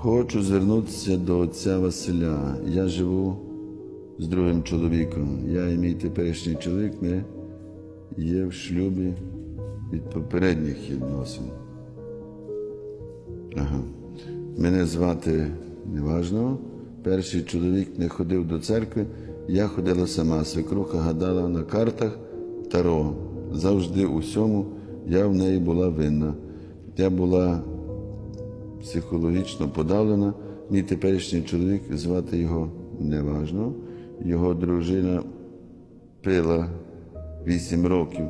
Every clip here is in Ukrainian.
Хочу звернутися до отця Василя. Я живу з другим чоловіком. Я і мій теперішній чоловік, ми є в шлюбі від попередніх відносин. Ага. Мене звати неважно. Перший чоловік не ходив до церкви, я ходила сама. Свекруха гадала на картах Таро. Завжди у всьому я в неї була винна. Я була психологічно подавлена. Мій теперішній чоловік, звати його неважно. Його дружина пила вісім років.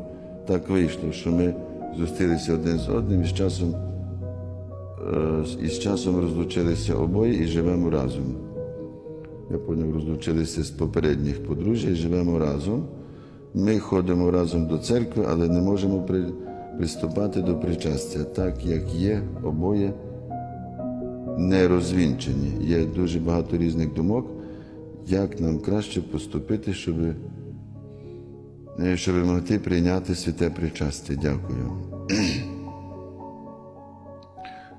Так вийшло, що ми зустрілися один з одним і з часом, е, і з часом розлучилися обоє і живемо разом. Я поняв, розлучилися з попередніх подружжя і живемо разом. Ми ходимо разом до церкви, але не можемо при- приступати до причастя, так як є обоє не розвінчені. Є дуже багато різних думок, як нам краще поступити, щоб, е, щоб могти прийняти святе причастя. Дякую.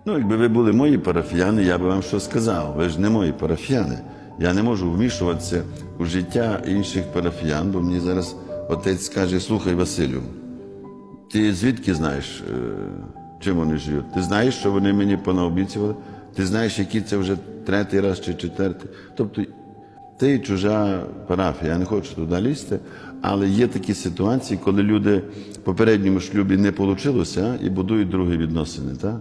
Ну, якби ви були мої парафіяни, я би вам що сказав. Ви ж не мої парафіяни. Я не можу вмішуватися у життя інших парафіян, бо мені зараз отець скаже: слухай, Василю, ти звідки знаєш, е, чим вони живуть? Ти знаєш, що вони мені понаобіцювали? Ти знаєш, який це вже третій раз чи четвертий. Тобто ти чужа парафія, я не хочу туди лізти, але є такі ситуації, коли люди в попередньому шлюбі не вийшло і будують другі відносини. Так?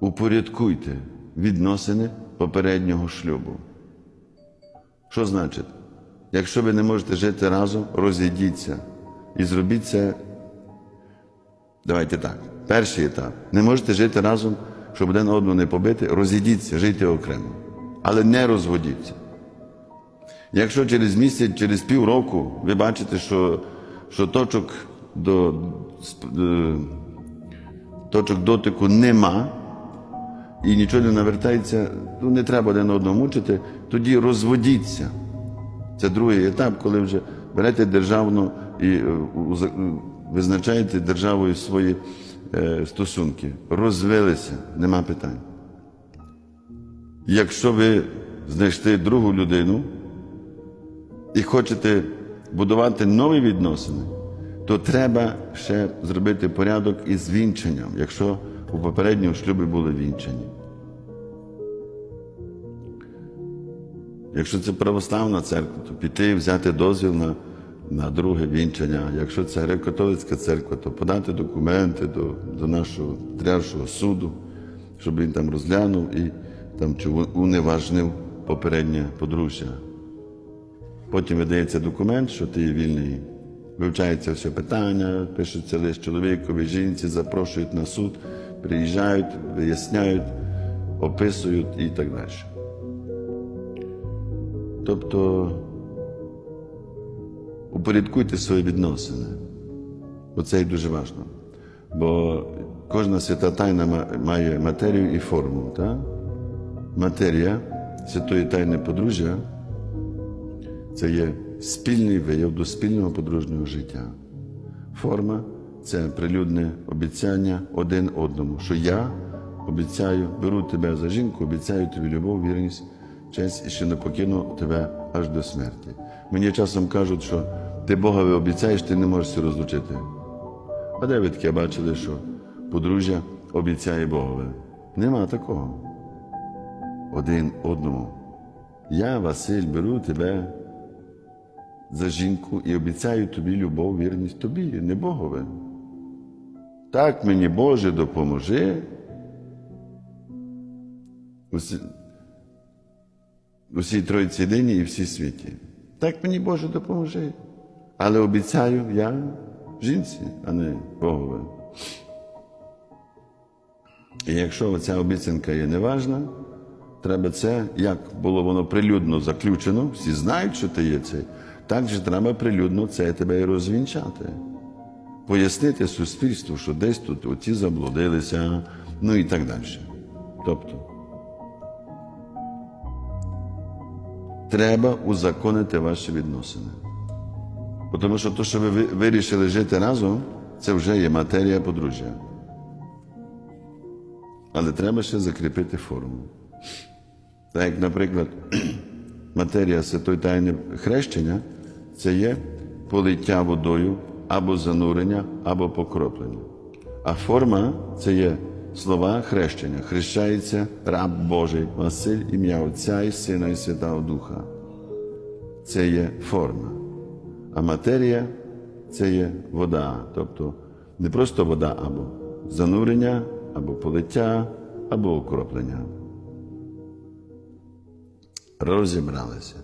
Упорядкуйте відносини попереднього шлюбу. Що значить? Якщо ви не можете жити разом, розійдіться і зробіть це. Давайте так. Перший етап. Не можете жити разом, щоб один одного не побити, розійдіться, жийте окремо. Але не розводіться. Якщо через місяць, через півроку ви бачите, що, що точок, до, е, точок дотику нема, і нічого не навертається, ну не треба один одного мучити, тоді розводіться. Це другий етап, коли вже берете державну і е, визначаєте державою свої стосунки. Розвелися, нема питань. Якщо ви знайшли другу людину і хочете будувати нові відносини, то треба ще зробити порядок із вінченням, якщо у попередньому шлюбі були вінчені. Якщо це православна церква, то піти і взяти дозвіл на, на друге вінчання. Якщо це греко-католицька церква, то подати документи до, до нашого патріаршого суду, щоб він там розглянув і там уневажнив попереднє подружжя. Потім видається документ, що ти є вільний. Вивчається все питання, пишеться лист чоловікові, жінці, запрошують на суд, приїжджають, виясняють, описують і так далі. Тобто упорядкуйте свої відносини. Оце і дуже важливо. Бо кожна свята тайна має матерію і форму. Так? Матерія святої тайни подружжя це є спільний вияв до спільного подружнього життя. Форма це прилюдне обіцяння один одному, що я обіцяю, беру тебе за жінку, обіцяю тобі любов, вірність, честь і що не покину тебе аж до смерті. Мені часом кажуть, що ти Богові обіцяєш, ти не можеш розлучити. А де ви таке бачили, що подружжя обіцяє Богові? Нема такого. Один одному. Я, Василь, беру тебе за жінку і обіцяю тобі любов, вірність тобі, не Богове. Так мені Боже допоможи. Усі, усій Тройці єдині і всій світі. Так мені Боже допоможи. Але обіцяю я жінці, а не Богове. І якщо ця обіцянка є неважна, треба це, як було воно прилюдно заключено, всі знають, що ти є цей, так же треба прилюдно це тебе і розвінчати. Пояснити суспільству, що десь тут оці заблудилися, ну і так далі. Тобто, треба узаконити ваші відносини. Тому що те, що ви- вирішили жити разом, це вже є матерія подружжя. Але треба ще закріпити форму. Так як, наприклад, матерія Святої Тайни хрещення це є полиття водою або занурення, або покроплення. А форма це є слова хрещення. Хрещається раб Божий Василь, ім'я Отця і Сина і Святого Духа. Це є форма. А матерія це є вода. Тобто не просто вода, або занурення, або полиття, або окроплення. Розібралися.